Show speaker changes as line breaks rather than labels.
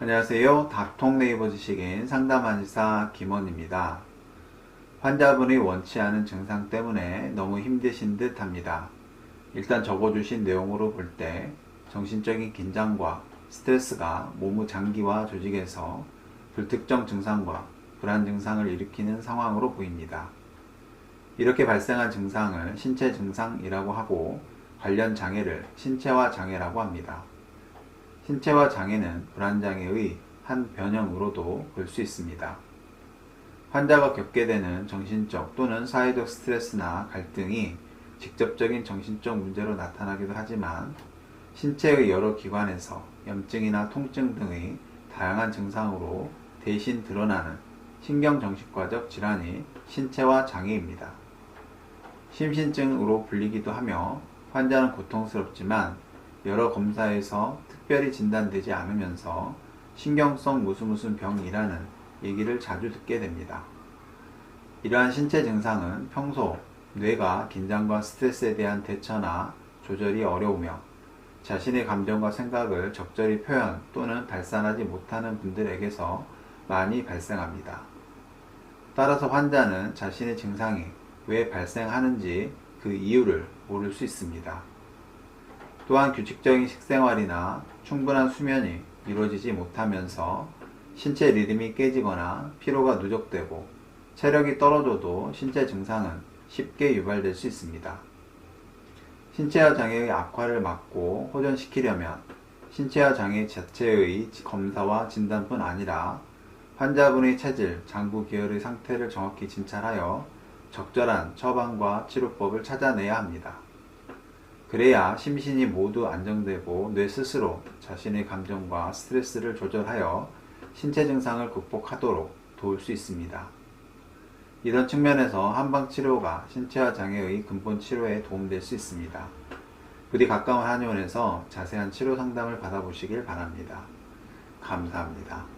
안녕하세요. 닥통 네이버 지식인 상담한의사 김원입니다. 환자분이 원치 않은 증상 때문에 너무 힘드신 듯 합니다. 일단 적어주신 내용으로 볼 때 정신적인 긴장과 스트레스가 몸의 장기와 조직에서 불특정 증상과 불안 증상을 일으키는 상황으로 보입니다. 이렇게 발생한 증상을 신체 증상이라고 하고 관련 장애를 신체화 장애라고 합니다. 신체화 장애는 불안장애의 한 변형으로도 볼 수 있습니다. 환자가 겪게 되는 정신적 또는 사회적 스트레스나 갈등이 직접적인 정신적 문제로 나타나기도 하지만 신체의 여러 기관에서 염증이나 통증 등의 다양한 증상으로 대신 드러나는 신경정신과적 질환이 신체화 장애입니다. 심신증으로 불리기도 하며 환자는 고통스럽지만 여러 검사에서 특별히 진단되지 않으면서 신경성 무슨 무슨 병이라는 얘기를 자주 듣게 됩니다. 이러한 신체 증상은 평소 뇌가 긴장과 스트레스에 대한 대처나 조절이 어려우며 자신의 감정과 생각을 적절히 표현 또는 발산하지 못하는 분들에게서 많이 발생합니다. 따라서 환자는 자신의 증상이 왜 발생하는지 그 이유를 모를 수 있습니다. 또한 규칙적인 식생활이나 충분한 수면이 이루어지지 못하면서 신체 리듬이 깨지거나 피로가 누적되고 체력이 떨어져도 신체 증상은 쉽게 유발될 수 있습니다. 신체화 장애의 악화를 막고 호전시키려면 신체화 장애 자체의 검사와 진단뿐 아니라 환자분의 체질, 장부 계열의 상태를 정확히 진찰하여 적절한 처방과 치료법을 찾아내야 합니다. 그래야 심신이 모두 안정되고 뇌 스스로 자신의 감정과 스트레스를 조절하여 신체 증상을 극복하도록 도울 수 있습니다. 이런 측면에서 한방 치료가 신체화 장애의 근본 치료에 도움될 수 있습니다. 부디 가까운 한의원에서 자세한 치료 상담을 받아보시길 바랍니다. 감사합니다.